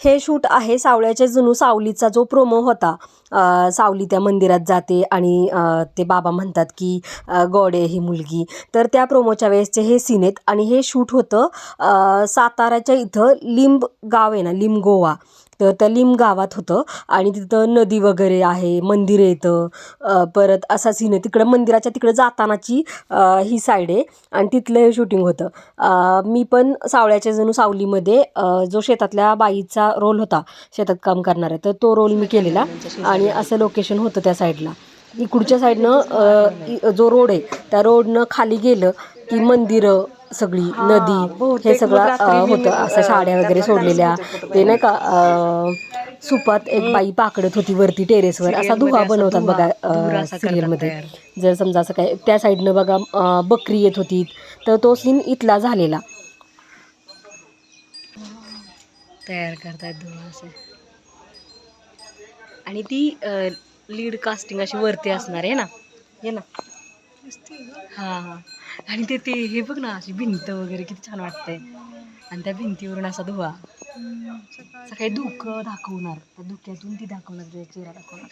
हे शूट आहे सावळ्याच्या जणू सावलीचा जो प्रोमो होता. सावली त्या मंदिरात जाते आणि ते बाबा म्हणतात की गोडे गॉड आहे ही मुलगी. तर त्या प्रोमोच्या वेळेसचे हे सीन आहेत आणि हे शूट होतं साताऱ्याच्या साताराच्या इथं लिंब गाव आहे ना लिंब गोवा. तर त्या लिम गावात होतं आणि तिथं नदी वगैरे आहे मंदिर येतं. परत असा सीन आहे. तिकडं मंदिराच्या तिकडं जातानाची ही साईड आहे आणि तिथलं हे शूटिंग होतं. मी पण सावळ्याच्या जणू सावलीमध्ये जो शेतातल्या बाईचा रोल होता शेतात काम करणारा तर तो रोल मी केलेला आणि असं लोकेशन होतं त्या साईडला इकडच्या साईडनं जो रोड आहे त्या रोडनं खाली गेलं की मंदिरं सगळी नदी हे सगळं होतं. असं साड्या वगैरे सोडलेल्या. ते नाही का सुपात एक बाई पाकडत होती वरती टेरेसवर. असा दुहा बनवतात बघा सिरियलमध्ये जर समजा असं काय त्या साईडनं बघा बकरी येत होती. तर तो सीन इथला झालेला. तयार दोन असे. आणि ती लीड कास्टिंग अशी वरती असणार आहे ना? हे ना? हा आणि ते ते हे बघ ना अशी भिंत वगैरे किती छान वाटतंय. आणि त्या भिंतीवरून असा धुवा. सकाळी धुक दाखवणार. त्या धुक्यातून ती दाखवणार तुझ्या चेहरा दाखवणार.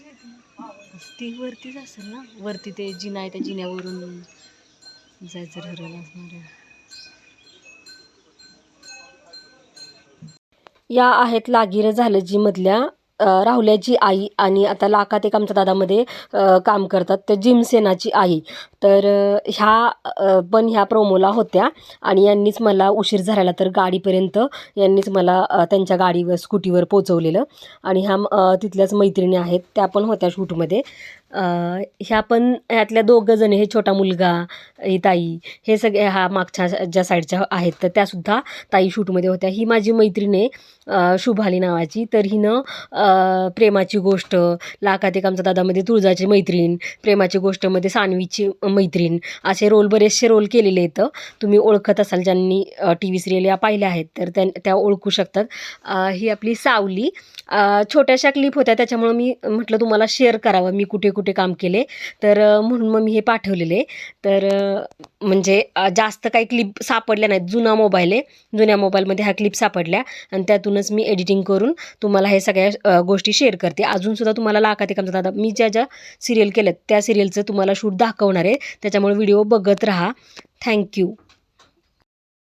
ती वरतीच असेल ना? वरती ते जिना आहे त्या जिन्यावरून जायचं ठरवलं असणार आहे. या आहेत लागिरं झालं जी मधल्या राहुल्याची आई आणि आता लाखात एक आमच्या दादामध्ये काम करतात. तर जिमसेनाची आई. तर ह्या पण ह्या प्रोमोला होत्या आणि यांनीच मला उशीर झालेला तर गाडीपर्यंत यांनीच मला त्यांच्या गाडीवर स्कूटीवर पोचवलेलं आणि ह्या तिथल्याच मैत्रिणी आहेत. त्या पण होत्या शूटमध्ये. ह्या पण ह्यातल्या दोघं जण हे छोटा मुलगा ही ताई हे सगळे हा मागच्या ज्या साईडच्या आहेत तर त्यासुद्धा ताई शूटमध्ये होत्या. ही माझी मैत्रीण आहे शुभाली नावाची. तर हिनं प्रेमाची गोष्ट लाखात एक आमचा दादामध्ये तुळजाची मैत्रीण प्रेमाची गोष्टमध्ये सानवीची मैत्रीण असे रोल बरेचसे रोल केलेले आहेत. तुम्ही ओळखत असाल ज्यांनी टी व्ही सिरियल या पाहिल्या आहेत तर त्या त्या ओळखू शकतात. ही आपली सावली. छोट्याशा क्लिप होत्या त्याच्यामुळं मी म्हटलं तुम्हाला शेअर करावं. मी कुठे कुठे काम केले. तर म्हणून मग मी हे पाठवलेले. तर म्हणजे जास्त काही क्लिप सापडल्या नाहीत. जुना मोबाईल आहे. जुन्या मोबाईलमध्ये ह्या क्लिप सापडल्या. आणि त्यातूनच मी एडिटिंग करून तुम्हाला हे सगळ्या गोष्टी शेअर करते. अजूनसुद्धा तुम्हाला लाखात काम जातात मी ज्या ज्या सिरियल केल्यात त्या सिरियलचं तुम्हाला शूट दाखवणार आहे. त्याच्यामुळे व्हिडिओ बघत राहा. थँक्यू